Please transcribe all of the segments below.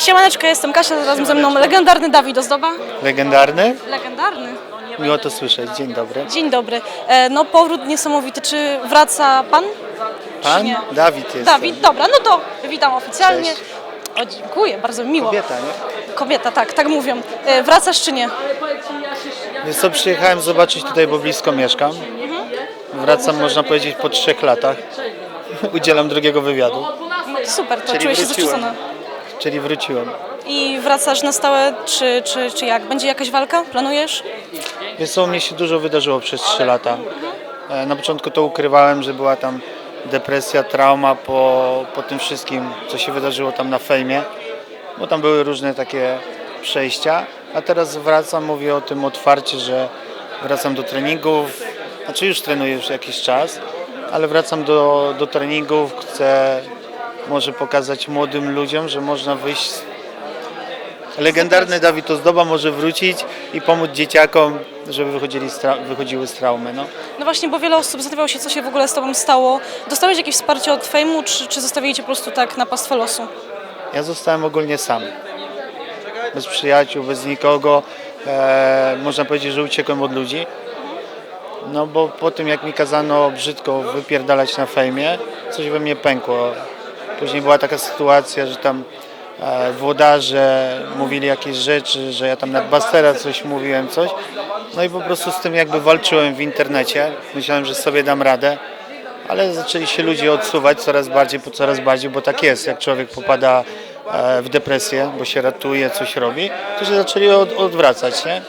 Siemaneczko, jestem Kasia, razem ze mną legendarny Dawid Ozdoba. Legendarny? Legendarny. Miło to słyszeć. Dzień dobry. Dzień dobry. E, No powrót niesamowity. Czy wraca pan? Pan? Nie? Dawid jest. Dawid, dobra, no to witam oficjalnie. Cześć. O, dziękuję, bardzo miło. Kobieta, nie? Kobieta, tak, tak mówią. E, Wracasz czy nie? Więc co, przyjechałem zobaczyć tutaj, bo blisko mieszkam. Wracam, można powiedzieć, po trzech latach. Udzielam drugiego wywiadu, No to super, to Czyli czuję się wróciłem. zaszczycona. Czyli wróciłem. I wracasz na stałe, czy, czy, czy jak? Będzie jakaś walka? Planujesz? Więc co, mnie się dużo wydarzyło przez trzy lata. E, Na początku to ukrywałem, że była tam depresja, trauma po, po tym wszystkim, co się wydarzyło tam na fejmie, bo tam były różne takie przejścia. A teraz wracam, mówię o tym otwarcie, że wracam do treningów, znaczy już trenuję już jakiś czas, ale wracam do, do treningów, chcę może pokazać młodym ludziom, że można wyjść Legendarny Dawid Ozdoba może wrócić i pomóc dzieciakom, żeby wychodzili z wychodziły z traumy. No. No właśnie, bo wiele osób zastanawiało się, co się w ogóle z tobą stało. Dostałeś jakieś wsparcie od fejmu, czy, czy zostawili cię po prostu tak na pastwę losu? Ja zostałem ogólnie sam. Bez przyjaciół, bez nikogo. E, można powiedzieć, że uciekłem od ludzi. No bo po tym jak mi kazano brzydko wypierdalać na fejmie, coś we mnie pękło. Później była taka sytuacja, że tam e, włodarze mówili jakieś rzeczy, że ja tam nad Bastera coś mówiłem, coś. No i po prostu z tym jakby walczyłem w internecie. Myślałem, że sobie dam radę. Ale zaczęli się ludzie odsuwać coraz bardziej, po coraz bardziej, bo tak jest, jak człowiek popada e, w depresję, bo się ratuje, coś robi, to się zaczęli od, odwracać, nie?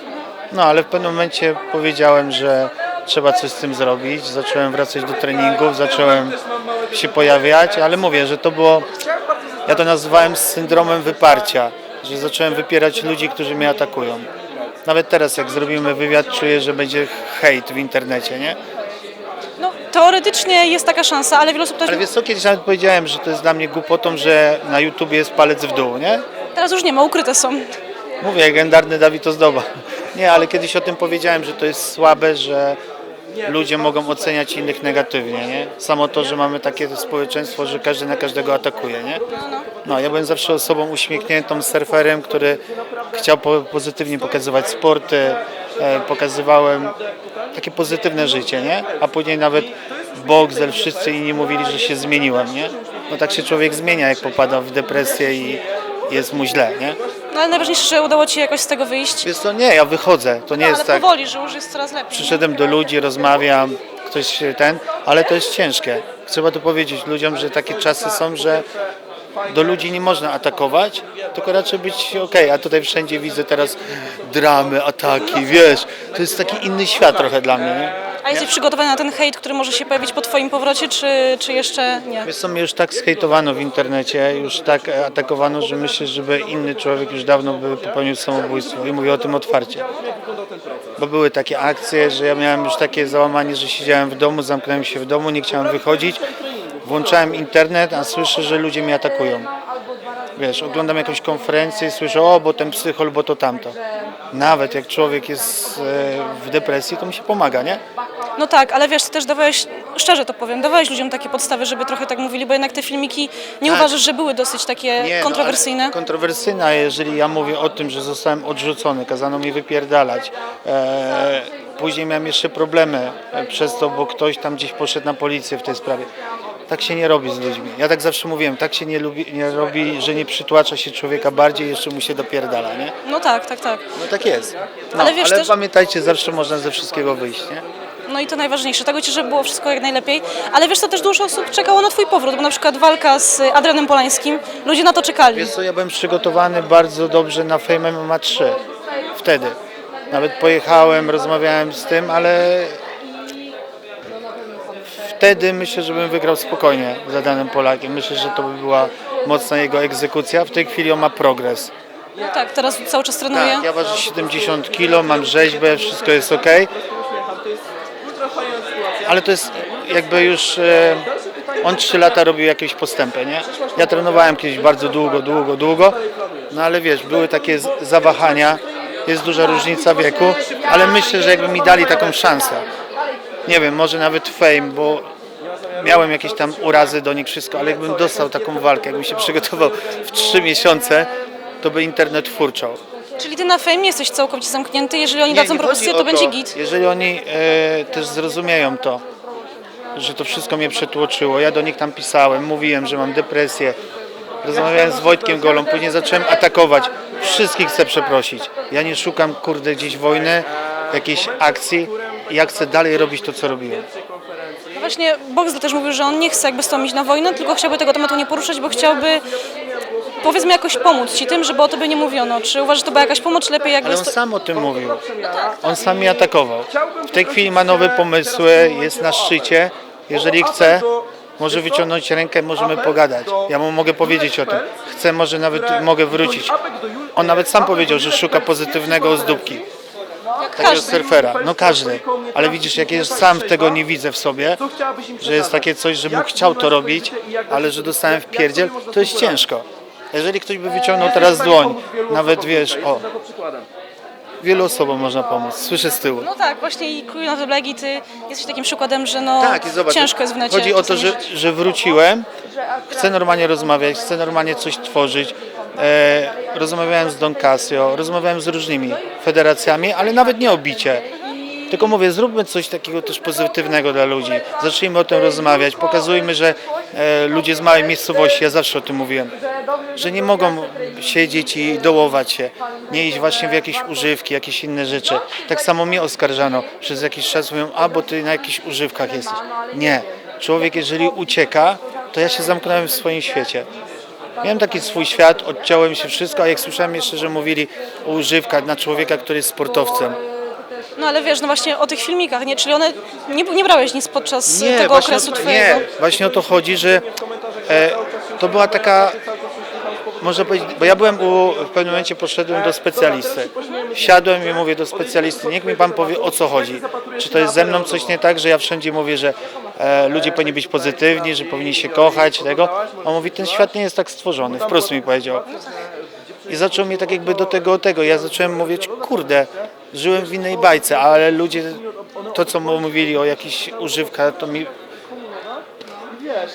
No ale w pewnym momencie powiedziałem, że trzeba coś z tym zrobić, zacząłem wracać do treningów, zacząłem się pojawiać, ale mówię, że to było, ja to nazywałem syndromem wyparcia, że zacząłem wypierać ludzi, którzy mnie atakują. Nawet teraz, jak zrobimy wywiad, czuję, że będzie hejt w internecie, nie? No, teoretycznie jest taka szansa, ale wiele osób też... Ale wiesz co, kiedyś nawet powiedziałem, że to jest dla mnie głupotą, że na YouTubie jest palec w dół, nie? Teraz już nie ma, ukryte są. Mówię, legendarny Dawid Ozdoba. Nie, ale kiedyś o tym powiedziałem, że to jest słabe, że ludzie mogą oceniać innych negatywnie, nie? Samo to, że mamy takie społeczeństwo, że każdy na każdego atakuje, nie? No, ja byłem zawsze osobą uśmiechniętą, surferem, który chciał po, pozytywnie pokazywać sporty, e, pokazywałem takie pozytywne życie, nie? A później nawet Boxel, wszyscy inni mówili, że się zmieniłem, nie? No tak się człowiek zmienia, jak popada w depresję i jest mu źle, nie? No ale najważniejsze, że udało ci się jakoś z tego wyjść. Wiesz co, nie, ja wychodzę, to nie No, jest ale tak, powoli, że już jest coraz lepiej. przyszedłem do ludzi, rozmawiam, ktoś ten, ale to jest ciężkie. Trzeba to powiedzieć ludziom, że takie czasy są, że do ludzi nie można atakować, tylko raczej być ok, a tutaj wszędzie widzę teraz dramy, ataki, wiesz, to jest taki inny świat trochę dla mnie, nie? Jesteś przygotowany na ten hejt, który może się pojawić po twoim powrocie, czy, czy jeszcze nie? Wiesz co, mnie już tak skejtowano w internecie, już tak atakowano, że myślę, żeby inny człowiek już dawno by popełnił samobójstwo i mówię o tym otwarcie. Bo były takie akcje, że ja miałem już takie załamanie, że siedziałem w domu, zamknąłem się w domu, nie chciałem wychodzić, włączałem internet, a słyszę, że ludzie mnie atakują. Wiesz, oglądam jakąś konferencję i słyszę, o, bo ten psychol, bo to tamto. Nawet jak człowiek jest e, w depresji, to mi się pomaga, nie? No tak, ale wiesz, ty też dawałeś, szczerze to powiem, dawałeś ludziom takie podstawy, żeby trochę tak mówili, bo jednak te filmiki nie Tak. uważasz, że były dosyć takie Nie, no, kontrowersyjne? a jeżeli ja mówię o tym, że zostałem odrzucony, kazano mi wypierdalać. E, później miałem jeszcze problemy e, przez to, bo ktoś tam gdzieś poszedł na policję w tej sprawie. Tak się nie robi z ludźmi. Ja tak zawsze mówiłem, tak się nie, lubi, nie robi, że nie przytłacza się człowieka bardziej, jeszcze mu się dopierdala, nie? No tak, tak, tak. No tak jest. No, Ale wiesz ale też- pamiętajcie, zawsze można ze wszystkiego wyjść, nie? No i to najważniejsze. Tego ci, żeby było wszystko jak najlepiej. Ale wiesz co, też dużo osób czekało na twój powrót, bo na przykład walka z Adrianem Polańskim, ludzie na to czekali. Wiesz co, ja byłem przygotowany bardzo dobrze na Fame MMA 3. Wtedy. Nawet pojechałem, rozmawiałem z tym, ale wtedy myślę, że bym wygrał spokojnie z danym Polakiem. Myślę, że to by była mocna jego egzekucja. W tej chwili on ma progres. No tak, teraz cały czas trenuje. Tak, ja ważę 70 kg, mam rzeźbę, wszystko jest ok. Ale to jest jakby już e, on 3 lata robił jakieś postępy, nie? Ja trenowałem kiedyś bardzo długo, długo, długo, no ale wiesz, były takie zawahania, jest duża różnica wieku, ale myślę, że jakby mi dali taką szansę, nie wiem, może nawet fame, bo miałem jakieś tam urazy do nich, wszystko, ale jakbym dostał taką walkę, jakbym się przygotował w 3 miesiące, to by internet furczał. Czyli ty na nie jesteś całkowicie zamknięty, jeżeli oni Nie, dadzą nie propozycję, chodzi to o będzie git. Jeżeli oni e, też zrozumieją to, że to wszystko mnie przetłoczyło, ja do nich tam pisałem, mówiłem, że mam depresję, rozmawiałem z Wojtkiem Golą, później zacząłem atakować. Wszystkich chcę przeprosić. Ja nie szukam, kurde, gdzieś wojny, jakiejś akcji. Ja chcę dalej robić to, co robiłem. No właśnie Boxdel też mówił, że on nie chce jakby z tobą iść na wojnę, tylko chciałby tego tematu nie poruszać, bo chciałby powiedzmy jakoś pomóc ci tym, żeby o tobie nie mówiono. Czy uważasz, że to była jakaś pomoc, czy lepiej jakby... Ale on sam o tym mówił. On sam mnie atakował. W tej chwili ma nowe pomysły, jest na szczycie. Jeżeli chce, może wyciągnąć rękę, możemy pogadać. Ja mu mogę powiedzieć o tym. Chcę, może nawet mogę wrócić. On nawet sam powiedział, że szuka pozytywnego ozdóbki. Takiego Każdy. surfera. No każdy. Ale widzisz, jak ja sam tego nie widzę w sobie, że jest takie coś, że bym chciał to robić, ale że dostałem w pierdziel, to jest ciężko. Jeżeli ktoś by wyciągnął teraz dłoń, nawet wiesz, o, wielu osobom można pomóc. Słyszę z tyłu. No tak, właśnie i Queen of the Black i ty jesteś takim przykładem, że no Tak, i zobacz, ciężko jest w necie. chodzi o to, że, żyć. że wróciłem, chcę normalnie rozmawiać, chcę normalnie coś tworzyć. E, rozmawiałem z Don Casio, rozmawiałem z różnymi federacjami, ale nawet nie o bicie. Tylko mówię, zróbmy coś takiego też pozytywnego dla ludzi. Zacznijmy o tym rozmawiać, pokazujmy, że e, ludzie z małej miejscowości, ja zawsze o tym mówiłem, że nie mogą siedzieć i dołować się, nie iść właśnie w jakieś używki, jakieś inne rzeczy. Tak samo mnie oskarżano przez jakiś czas, mówią, a bo ty na jakichś używkach jesteś. Nie. Człowiek, jeżeli ucieka, to ja się zamknąłem w swoim świecie. Miałem taki swój świat, odciąłem się wszystko, a jak słyszałem jeszcze, że mówili o używkach na człowieka, który jest sportowcem. No ale wiesz, no właśnie o tych filmikach, nie? Czyli one, nie, nie brałeś nic podczas tego właśnie okresu o twojego. Nie, właśnie o to chodzi, że e, to była taka, można powiedzieć, bo ja byłem u, w pewnym momencie poszedłem do specjalisty. Siadłem i mówię do specjalisty, niech mi pan powie o co chodzi. Czy to jest ze mną coś nie tak, że ja wszędzie mówię, że e, ludzie powinni być pozytywni, że powinni się kochać, tego. On mówi, ten świat nie jest tak stworzony, wprost mi powiedział. I zaczął mnie tak jakby do tego, tego. Ja zacząłem mówić, kurde, żyłem w innej bajce, ale ludzie, to co mówili o jakichś używkach, to mi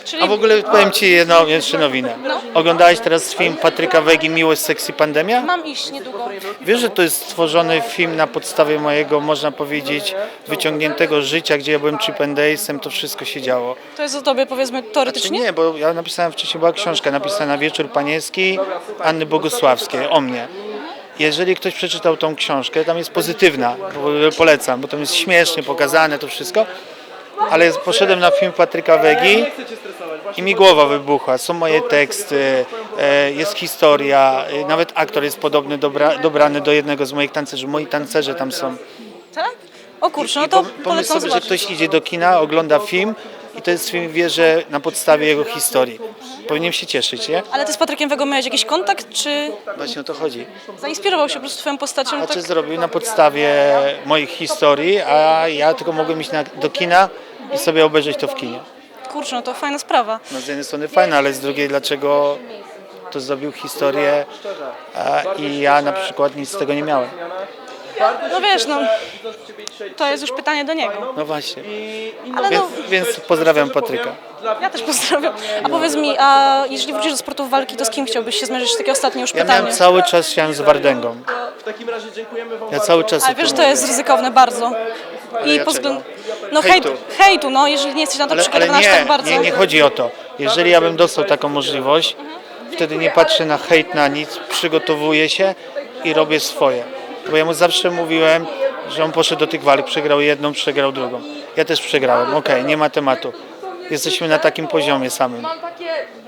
Czyli a w ogóle powiem Ci jedną jeszcze nowinę. Oglądałeś teraz film Patryka Wegi Miłość, Seks i Pandemia? mam iść niedługo. Wiesz, że to jest stworzony film na podstawie mojego, można powiedzieć, wyciągniętego życia, gdzie ja byłem chip to wszystko się działo. To jest o tobie powiedzmy teoretycznie? nie, bo ja napisałem wcześniej, była książka napisana Wieczór Panieński Anny Bogusławskiej o mnie. Jeżeli ktoś przeczytał tą książkę, tam jest pozytywna, bo- polecam, bo tam jest śmiesznie pokazane to wszystko, ale poszedłem na film Patryka Wegi i mi głowa wybuchła. Są moje teksty, e, jest historia, e, nawet aktor jest podobny, dobra, dobrany do jednego z moich tancerzy. Moi tancerze tam są. Tak? O kurczę, no to pom- pomyśl sobie, że ktoś idzie do kina, ogląda film i to jest film, wie, że na podstawie jego historii. Powinien się cieszyć, nie? Ale ty z Patrykiem Wegą miałeś jakiś kontakt, czy Właśnie o to chodzi. zainspirował się po prostu twoją postacią? A Tak? zrobił na podstawie moich historii, a ja tylko mogłem iść na, do kina i sobie obejrzeć to w kinie. Kurczę, no to fajna sprawa. No z jednej strony fajne, ale z drugiej dlaczego to zrobił historię a, i ja na przykład nic z tego nie miałem. No wiesz, no to jest już pytanie do niego. No właśnie. Ale Więc, no, więc pozdrawiam Patryka. ja też pozdrawiam. A powiedz mi, a jeżeli wrócisz do sportów walki, to z kim chciałbyś się zmierzyć? Takie ostatnie już Ja pytanie. miałem cały czas chciałem z Wardęgą. W takim razie dziękujemy Wam Ja cały czas Ale wiesz, to jest ryzykowne bardzo. I dlaczego? pod względem... No Hejtu. hejtu. hejtu, no jeżeli nie jesteś na to Ale, ale przygotowany aż nie, tak bardzo. nie, nie chodzi o to. Jeżeli ja bym dostał taką możliwość, wtedy nie patrzę na hejt, na nic, przygotowuję się i robię swoje. Bo ja mu zawsze mówiłem, że on poszedł do tych walk, przegrał jedną, przegrał drugą. Ja też przegrałem, okej, nie ma tematu. Jesteśmy na takim poziomie samym.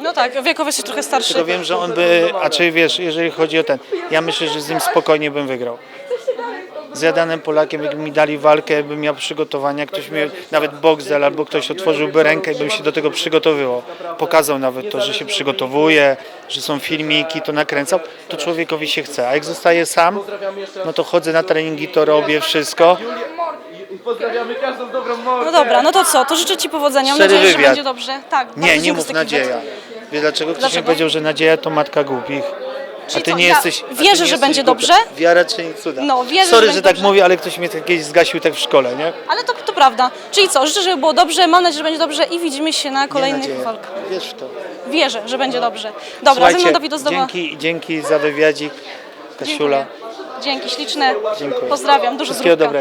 No tak, wiekowo jesteś trochę starszy. Tylko wiem, że on by, a czy wiesz, jeżeli chodzi o ten, ja myślę, że z nim spokojnie bym wygrał. Z Jadanem Polakiem, jakby mi dali walkę, bym miał przygotowania, ktoś mi, nawet Boxel albo ktoś otworzyłby rękę i bym się do tego przygotowywał. Pokazał nawet to, że się przygotowuje, że są filmiki, to nakręcał, to człowiekowi się chce. A jak zostaje sam, no to chodzę na treningi, to robię wszystko. pozdrawiamy każdą dobrą mordę. No dobra, no to co? To życzę Ci powodzenia. Mam Szczery nadzieję, że wywiad. będzie dobrze. Tak, Nie, bardzo nie dziękuję mów nadzieja. Wiesz dlaczego? Ktoś mi Dlaczego? powiedział, że nadzieja to matka głupich. A Czyli ty co, nie ja jesteś. a ty wierzę, nie że jesteś będzie głupia. dobrze. Wiara czyni cuda. No, wierzę, Sorry, że że tak dobrze. mówię, ale ktoś mnie kiedyś zgasił tak w szkole, nie? Ale to, to prawda. Czyli co? Życzę, żeby było dobrze. Mam nadzieję, że będzie dobrze i widzimy się na kolejnych walkach. Wiesz w to. wierzę, że będzie dobrze. Dobra, ze mną Dawid Ozdoba. dzięki, dzięki za wywiadzik, Kasiula. Dziękuję. Dzięki śliczne. Dziękuję. Pozdrawiam, dużo Wszystkiego zdrówka. dobrego.